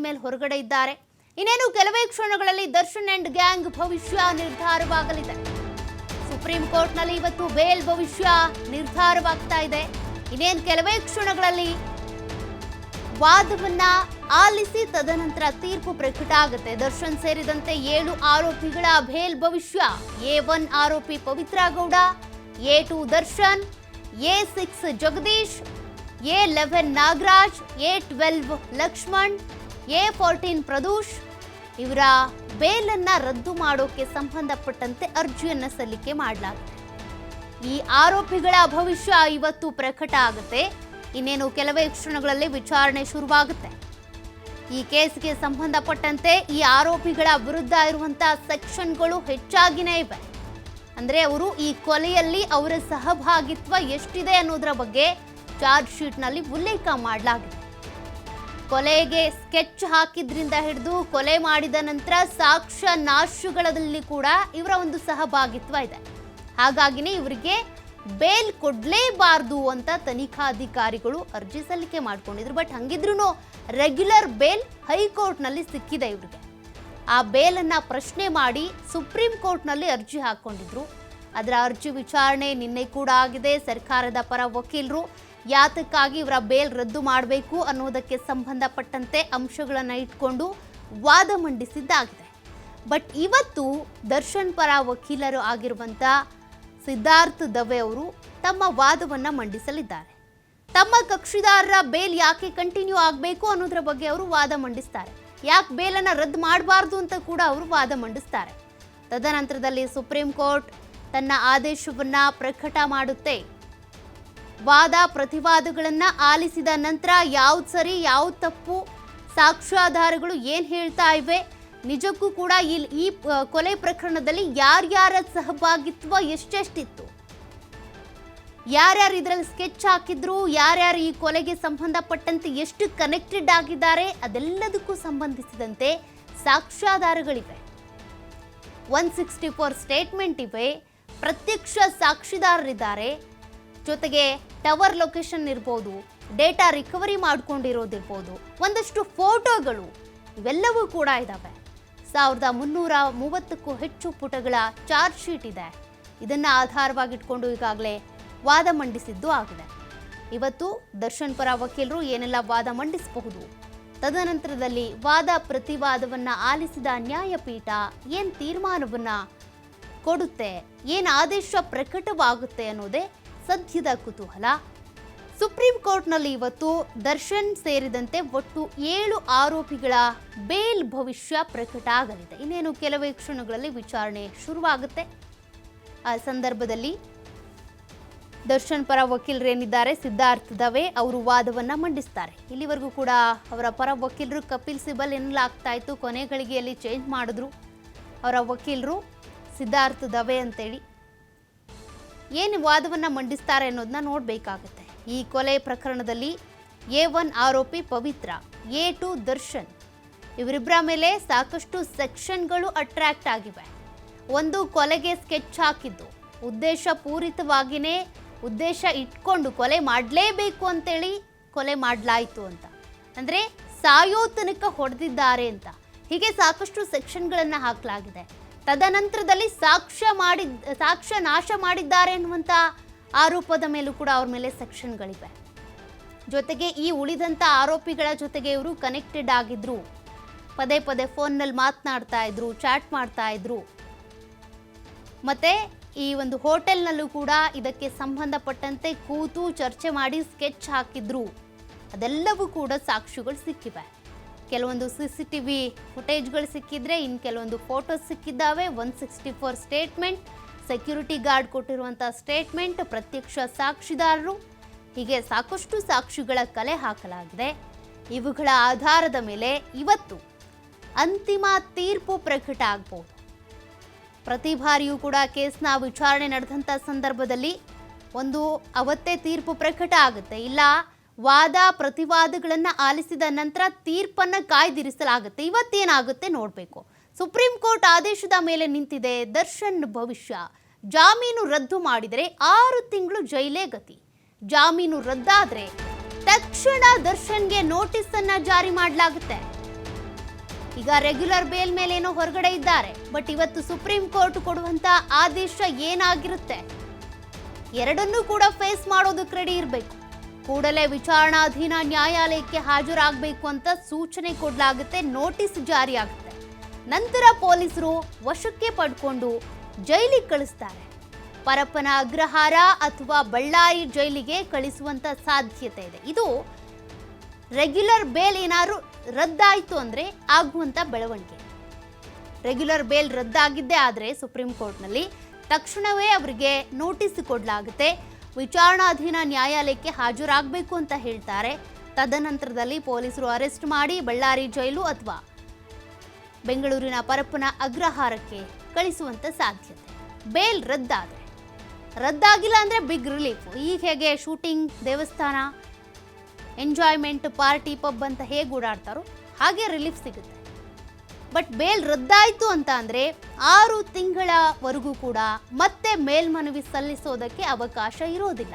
ಮೇಲೆ ಹೊರಗಡೆ ಇದ್ದಾರೆ. ಇನ್ನೇನು ಕೆಲವೇ ಕ್ಷಣಗಳಲ್ಲಿ ದರ್ಶನ್ ಅಂಡ್ ಗ್ಯಾಂಗ್ ಭವಿಷ್ಯ ನಿರ್ಧಾರವಾಗಲಿದೆ. ಸುಪ್ರೀಂ ಕೋರ್ಟ್ನಲ್ಲಿ ಇವತ್ತು ಬೇಲ್ ಭವಿಷ್ಯ ನಿರ್ಧಾರವಾಗ್ತಾ ಇದೆ. ಇನ್ನೇನು ಕೆಲವೇ ಕ್ಷಣಗಳಲ್ಲಿ ವಾದವನ್ನ ಆಲಿಸಿ ತದನಂತರ ತೀರ್ಪು ಪ್ರಕಟ ಆಗುತ್ತೆ. ದರ್ಶನ್ ಸೇರಿದಂತೆ ಏಳು ಆರೋಪಿಗಳ ಬೇಲ್ ಭವಿಷ್ಯ. ಎ ಒನ್ ಆರೋಪಿ Pavithra Gowda, A two Darshan, A six Jagadish, A eleven Nagaraj, A twelve Lakshman A fourteen Pradosh ಇವರ ಬೇಲನ್ನ ರದ್ದು ಮಾಡೋಕೆ ಸಂಬಂಧಪಟ್ಟಂತೆ ಅರ್ಜಿಯನ್ನು ಸಲ್ಲಿಕೆ ಮಾಡಲಾಗುತ್ತೆ ಈ ಆರೋಪಿಗಳ ಭವಿಷ್ಯ ಇವತ್ತು ಪ್ರಕಟ ಆಗುತ್ತೆ. ಇನ್ನೇನು ಕೆಲವೇ ಕ್ಷಣಗಳಲ್ಲಿ ವಿಚಾರಣೆ ಶುರುವಾಗುತ್ತೆ. ಈ ಕೇಸ್ಗೆ ಸಂಬಂಧಪಟ್ಟಂತೆ ಈ ಆರೋಪಿಗಳ ವಿರುದ್ಧ ಇರುವಂತಹ ಸೆಕ್ಷನ್ಗಳು ಹೆಚ್ಚಾಗಿನೇ ಇವೆ. ಅಂದ್ರೆ ಅವರು ಈ ಕೊಲೆಯಲ್ಲಿ ಅವರ ಸಹಭಾಗಿತ್ವ ಎಷ್ಟಿದೆ ಅನ್ನೋದರ ಬಗ್ಗೆ ಚಾರ್ಜ್ ಶೀಟ್ನಲ್ಲಿ ಉಲ್ಲೇಖ ಮಾಡಲಾಗಿದೆ. ಕೊಲೆಗೆ ಸ್ಕೆಚ್ ಹಾಕಿದ್ರಿಂದ ಹಿಡಿದು ಕೊಲೆ ಮಾಡಿದ ನಂತರ ಸಾಕ್ಷ್ಯ ನಾಶುಗಳಲ್ಲಿ ಕೂಡ ಇವರ ಒಂದು ಸಹಭಾಗಿತ್ವ ಇದೆ. ಹಾಗಾಗಿನೇ ಇವರಿಗೆ ಬೇಲ್ ಕೊಡಲೇಬಾರ್ದು ಅಂತ ತನಿಖಾಧಿಕಾರಿಗಳು ಅರ್ಜಿ ಸಲ್ಲಿಕೆ ಮಾಡ್ಕೊಂಡಿದ್ರು. ಬಟ್ ಹಂಗಿದ್ರು ರೆಗ್ಯುಲರ್ ಬೇಲ್ ಹೈಕೋರ್ಟ್ನಲ್ಲಿ ಸಿಕ್ಕಿದೆ ಇವರಿಗೆ. ಆ ಬೇಲನ್ನು ಪ್ರಶ್ನೆ ಮಾಡಿ ಸುಪ್ರೀಂ ಕೋರ್ಟ್ನಲ್ಲಿ ಅರ್ಜಿ ಹಾಕೊಂಡಿದ್ರು ಅದರ ಅರ್ಜಿ ವಿಚಾರಣೆ ನಿನ್ನೆ ಕೂಡ ಆಗಿದೆ. ಸರ್ಕಾರದ ಪರ ವಕೀಲರು ಯಾತಕ್ಕಾಗಿ ಇವರ ಬೇಲ್ ರದ್ದು ಮಾಡಬೇಕು ಅನ್ನೋದಕ್ಕೆ ಸಂಬಂಧಪಟ್ಟಂತೆ ಅಂಶಗಳನ್ನು ಇಟ್ಕೊಂಡು ವಾದ ಮಂಡಿಸಿದ್ದಾಗಿದೆ. ಬಟ್ ಇವತ್ತು ದರ್ಶನ್ ಪರ ವಕೀಲರು ಆಗಿರುವಂಥ ಸಿದ್ಧಾರ್ಥ್ ದವೆ ಅವರು ತಮ್ಮ ವಾದವನ್ನು ಮಂಡಿಸಲಿದ್ದಾರೆ. ತಮ್ಮ ಕಕ್ಷಿದಾರರ ಬೇಲ್ ಯಾಕೆ ಕಂಟಿನ್ಯೂ ಆಗಬೇಕು ಅನ್ನೋದ್ರ ಬಗ್ಗೆ ಅವರು ವಾದ ಮಂಡಿಸ್ತಾರೆ. ಯಾಕೆ ಬೇಲನ್ನು ರದ್ದು ಮಾಡಬಾರ್ದು ಅಂತ ಕೂಡ ಅವರು ವಾದ ಮಂಡಿಸ್ತಾರೆ. ತದನಂತರದಲ್ಲಿ ಸುಪ್ರೀಂ ಕೋರ್ಟ್ ತನ್ನ ಆದೇಶವನ್ನು ಪ್ರಕಟ ಮಾಡುತ್ತೆ. ವಾದ ಪ್ರತಿವಾದಗಳನ್ನು ಆಲಿಸಿದ ನಂತರ ಯಾವ್ದು ಸರಿ, ಯಾವ್ದು ತಪ್ಪು, ಸಾಕ್ಷ್ಯಾಧಾರಗಳು ಏನು ಹೇಳ್ತಾ ಇವೆ, ನಿಜಕ್ಕೂ ಕೂಡ ಇಲ್ಲಿ ಈ ಕೊಲೆ ಪ್ರಕರಣದಲ್ಲಿ ಯಾರ್ಯಾರ ಸಹಭಾಗಿತ್ವ ಎಷ್ಟೆಷ್ಟಿತ್ತು? ಯಾರ್ಯಾರು ಇದರಲ್ಲಿ ಸ್ಕೆಚ್ ಹಾಕಿದ್ರು, ಯಾರ್ಯಾರು ಈ ಕೊಲೆಗೆ ಸಂಬಂಧಪಟ್ಟಂತೆ ಎಷ್ಟು ಕನೆಕ್ಟೆಡ್ ಆಗಿದ್ದಾರೆ, ಅದೆಲ್ಲದಕ್ಕೂ ಸಂಬಂಧಿಸಿದಂತೆ ಸಾಕ್ಷ್ಯಾಧಾರಗಳಿವೆ. ಒನ್ ಸಿಕ್ಸ್ಟಿ ಫೋರ್ ಸ್ಟೇಟ್ಮೆಂಟ್ ಇವೆ, ಪ್ರತ್ಯಕ್ಷ ಸಾಕ್ಷಿದಾರರಿದ್ದಾರೆ ಜೊತೆಗೆ ಟವರ್ ಲೊಕೇಶನ್ ಇರ್ಬೋದು, ಡೇಟಾ ರಿಕವರಿ ಮಾಡ್ಕೊಂಡಿರೋದಿರ್ಬೋದು, ಒಂದಷ್ಟು ಫೋಟೋಗಳು ಇವೆಲ್ಲವೂ ಕೂಡ ಇದ್ದಾವೆ ಸಾವಿರದ ಮುನ್ನೂರ ಮೂವತ್ತಕ್ಕೂ ಹೆಚ್ಚು ಪುಟಗಳ ಚಾರ್ಜ್ ಶೀಟ್ ಇದೆ. ಇದನ್ನು ಆಧಾರವಾಗಿಟ್ಕೊಂಡು ಈಗಾಗಲೇ ವಾದ ಮಂಡಿಸಿದ್ದು ಆಗಿದೆ. ಇವತ್ತು ದರ್ಶನ್ ಪರ ವಕೀಲರು ಏನೆಲ್ಲ ವಾದ ಮಂಡಿಸಬಹುದು? ತದನಂತರದಲ್ಲಿ ವಾದ ಪ್ರತಿವಾದವನ್ನು ಆಲಿಸಿದ ನ್ಯಾಯಪೀಠ ಏನು ತೀರ್ಮಾನವನ್ನು ಕೊಡುತ್ತೆ, ಏನು ಆದೇಶ ಪ್ರಕಟವಾಗುತ್ತೆ ಅನ್ನೋದೇ ಸದ್ಯದ ಕುತೂಹಲ. ಸುಪ್ರೀಂ ಕೋರ್ಟ್ನಲ್ಲಿ ಇವತ್ತು ದರ್ಶನ್ ಸೇರಿದಂತೆ ಒಟ್ಟು ಏಳು ಆರೋಪಿಗಳ ಬೇಲ್ ಭವಿಷ್ಯ ಪ್ರಕಟ ಆಗಲಿದೆ. ಇನ್ನೇನು ಕೆಲವೇ ಕ್ಷಣಗಳಲ್ಲಿ ವಿಚಾರಣೆ ಶುರುವಾಗುತ್ತೆ. ಆ ಸಂದರ್ಭದಲ್ಲಿ ದರ್ಶನ್ ಪರ ವಕೀಲರೇನಿದ್ದಾರೆ? ಸಿದ್ಧಾರ್ಥ ದವೆ ಅವರು ವಾದವನ್ನ ಮಂಡಿಸ್ತಾರೆ. ಇಲ್ಲಿವರೆಗೂ ಕೂಡ ಅವರ ಪರ ವಕೀಲರು ಕಪಿಲ್ ಸಿಬಲ್ ಎನ್ನಲಾಗ್ತಾ ಇತ್ತು. ಕೊನೆ ಗಳಿಗೆಯಲ್ಲಿ ಚೇಂಜ್ ಮಾಡಿದ್ರು. ಅವರ ವಕೀಲರು ಸಿದ್ಧಾರ್ಥ ದವೆ ಅಂತೇಳಿ. ಏನು ವಾದವನ್ನು ಮಂಡಿಸ್ತಾರೆ ಅನ್ನೋದನ್ನ ನೋಡಬೇಕಾಗುತ್ತೆ. ಈ ಕೊಲೆ ಪ್ರಕರಣದಲ್ಲಿ ಎ ಒನ್ ಆರೋಪಿ ಪವಿತ್ರ, ಎ ಟು ದರ್ಶನ್. ಇವರಿಬ್ಬರ ಮೇಲೆ ಸಾಕಷ್ಟು ಸೆಕ್ಷನ್ಗಳು ಅಟ್ರಾಕ್ಟ್ ಆಗಿವೆ. ಒಂದು ಕೊಲೆಗೆ ಸ್ಕೆಚ್ ಹಾಕಿದ್ದು ಉದ್ದೇಶ ಪೂರಿತವಾಗಿಯೇ ಉದ್ದೇಶ ಇಟ್ಕೊಂಡು ಕೊಲೆ ಮಾಡಲೇಬೇಕು ಅಂತೇಳಿ ಕೊಲೆ ಮಾಡಲಾಯಿತು ಅಂತ. ಅಂದರೆ ಸಾಯೋ ತನಕ ಹೊಡೆದಿದ್ದಾರೆ ಅಂತ. ಹೀಗೆ ಸಾಕಷ್ಟು ಸೆಕ್ಷನ್ಗಳನ್ನು ಹಾಕಲಾಗಿದೆ. ತದನಂತರದಲ್ಲಿ ಸಾಕ್ಷ್ಯ ಮಾಡಿ ಸಾಕ್ಷ್ಯ ನಾಶ ಮಾಡಿದ್ದಾರೆ ಅನ್ನುವಂಥ ಆರೋಪದ ಮೇಲೂ ಕೂಡ ಅವ್ರ ಮೇಲೆ ಸೆಕ್ಷನ್ಗಳಿವೆ. ಜೊತೆಗೆ ಈ ಉಳಿದಂಥ ಆರೋಪಿಗಳ ಜೊತೆಗೆ ಇವರು ಕನೆಕ್ಟೆಡ್ ಆಗಿದ್ರು. ಪದೇ ಪದೇ ಫೋನ್ನಲ್ಲಿ ಮಾತನಾಡ್ತಾ ಇದ್ರು ಚಾಟ್ ಮಾಡ್ತಾ ಇದ್ರು. ಮತ್ತೆ ಈ ಒಂದು ಹೋಟೆಲ್ನಲ್ಲೂ ಕೂಡ ಇದಕ್ಕೆ ಸಂಬಂಧಪಟ್ಟಂತೆ ಕೂತು ಚರ್ಚೆ ಮಾಡಿ ಸ್ಕೆಚ್ ಹಾಕಿದ್ರು. ಅದೆಲ್ಲವೂ ಕೂಡ ಸಾಕ್ಷಿಗಳು ಸಿಕ್ಕಿವೆ. ಕೆಲವೊಂದು ಸಿ ಸಿ ಟಿ ವಿ ಫುಟೇಜ್ಗಳು ಸಿಕ್ಕಿದ್ರೆ ಇನ್ನು ಕೆಲವೊಂದು photos ಸಿಕ್ಕಿದ್ದಾವೆ. One sixty four statement security guard ಕೊಟ್ಟಿರುವಂಥ ಸ್ಟೇಟ್ಮೆಂಟ್ ಪ್ರತ್ಯಕ್ಷ ಸಾಕ್ಷಿದಾರರು. ಹೀಗೆ ಸಾಕಷ್ಟು ಸಾಕ್ಷಿಗಳ ಕಲೆ ಹಾಕಲಾಗಿದೆ. ಇವುಗಳ ಆಧಾರದ ಮೇಲೆ ಇವತ್ತು ಅಂತಿಮ ತೀರ್ಪು ಪ್ರಕಟ ಆಗ್ಬೋದು. ಪ್ರತಿ ಬಾರಿಯೂ ಕೂಡ ಕೇಸ್ನ ವಿಚಾರಣೆ ನಡೆದಂಥ ಸಂದರ್ಭದಲ್ಲಿ ಒಂದು ಅವತ್ತೇ ತೀರ್ಪು ಪ್ರಕಟ ಆಗುತ್ತೆ. ಇಲ್ಲ ವಾದ ಪ್ರತಿವಾದಗಳನ್ನು ಆಲಿಸಿದ ನಂತರ ತೀರ್ಪನ್ನ ಕಾಯ್ದಿರಿಸಲಾಗುತ್ತೆ. ಇವತ್ತೇನಾಗುತ್ತೆ ನೋಡಬೇಕು. ಸುಪ್ರೀಂ ಕೋರ್ಟ್ ಆದೇಶದ ಮೇಲೆ ನಿಂತಿದೆ. ದರ್ಶನ್ ಭವಿಷ್ಯ. ಜಾಮೀನು ರದ್ದು ಮಾಡಿದರೆ ಆರು ತಿಂಗಳು ಜೈಲೇ ಗತಿ. ಜಾಮೀನು ರದ್ದಾದರೆ ತಕ್ಷಣ ದರ್ಶನ್ಗೆ ನೋಟಿಸ್ ಅನ್ನ ಜಾರಿ ಮಾಡಲಾಗುತ್ತೆ. ಈಗ ರೆಗ್ಯುಲರ್ ಬೇಲ್ ಮೇಲೇನೋ ಹೊರಗಡೆ ಇದ್ದಾರೆ. ಬಟ್ ಇವತ್ತು ಸುಪ್ರೀಂ ಕೋರ್ಟ್ ಕೊಡುವಂತ ಆದೇಶ ಏನಾಗಿರುತ್ತೆ? ಎರಡನ್ನೂ ಕೂಡ ಫೇಸ್ ಮಾಡೋದಕ್ಕೆ ರೆಡಿ ಇರಬೇಕು. ಕೂಡಲೇ ವಿಚಾರಣಾಧೀನ ನ್ಯಾಯಾಲಯಕ್ಕೆ ಹಾಜರಾಗಬೇಕು ಅಂತ ಸೂಚನೆ ಕೊಡಲಾಗುತ್ತೆ, ನೋಟಿಸ್ ಜಾರಿಯಾಗುತ್ತೆ. ನಂತರ ಪೊಲೀಸರು ವಶಕ್ಕೆ ಪಡ್ಕೊಂಡು ಜೈಲಿಗೆ ಕಳಿಸ್ತಾರೆ. ಪರಪ್ಪನ ಅಗ್ರಹಾರ ಅಥವಾ ಬಳ್ಳಾರಿ ಜೈಲಿಗೆ ಕಳಿಸುವಂತ ಸಾಧ್ಯತೆ ಇದೆ. ಇದು ರೆಗ್ಯುಲರ್ ಬೇಲ್ ಏನಾದ್ರು ರದ್ದಾಯಿತು ಅಂದರೆ ಆಗುವಂಥ ಬೆಳವಣಿಗೆ. ರೆಗ್ಯುಲರ್ ಬೇಲ್ ರದ್ದಾಗಿದ್ದೇ ಆದರೆ ಸುಪ್ರೀಂ ಕೋರ್ಟ್ನಲ್ಲಿ ತಕ್ಷಣವೇ ಅವರಿಗೆ ನೋಟಿಸ್ ಕೊಡಲಾಗುತ್ತೆ. ವಿಚಾರಣಾಧೀನ ನ್ಯಾಯಾಲಯಕ್ಕೆ ಹಾಜರಾಗಬೇಕು ಅಂತ ಹೇಳ್ತಾರೆ. ತದನಂತರದಲ್ಲಿ ಪೊಲೀಸರು ಅರೆಸ್ಟ್ ಮಾಡಿ ಬಳ್ಳಾರಿ ಜೈಲು ಅಥವಾ ಬೆಂಗಳೂರಿನ ಪರಪ್ಪನ ಅಗ್ರಹಾರಕ್ಕೆ ಕಳಿಸುವಂತ ಸಾಧ್ಯತೆ. ಬೇಲ್ ರದ್ದಾದರೆ. ರದ್ದಾಗಿಲ್ಲ ಅಂದರೆ ಬಿಗ್ ರಿಲೀಫ್. ಈಗ ಹೇಗೆ ಶೂಟಿಂಗ್, ದೇವಸ್ಥಾನ, ಎಂಜಾಯ್ಮೆಂಟ್, ಪಾರ್ಟಿ, ಪಬ್ ಅಂತ ಹೇಗೆ ಓಡಾಡ್ತಾರೋ ಹಾಗೆ ರಿಲೀಫ್ ಸಿಗುತ್ತೆ. ಬಟ್ ಬೇಲ್ ರದ್ದಾಯಿತು ಅಂತ ಅಂದರೆ ಆರು ತಿಂಗಳವರೆಗೂ ಕೂಡ ಮತ್ತೆ ಮೇಲ್ಮನವಿ ಸಲ್ಲಿಸೋದಕ್ಕೆ ಅವಕಾಶ ಇರೋದಿಲ್ಲ.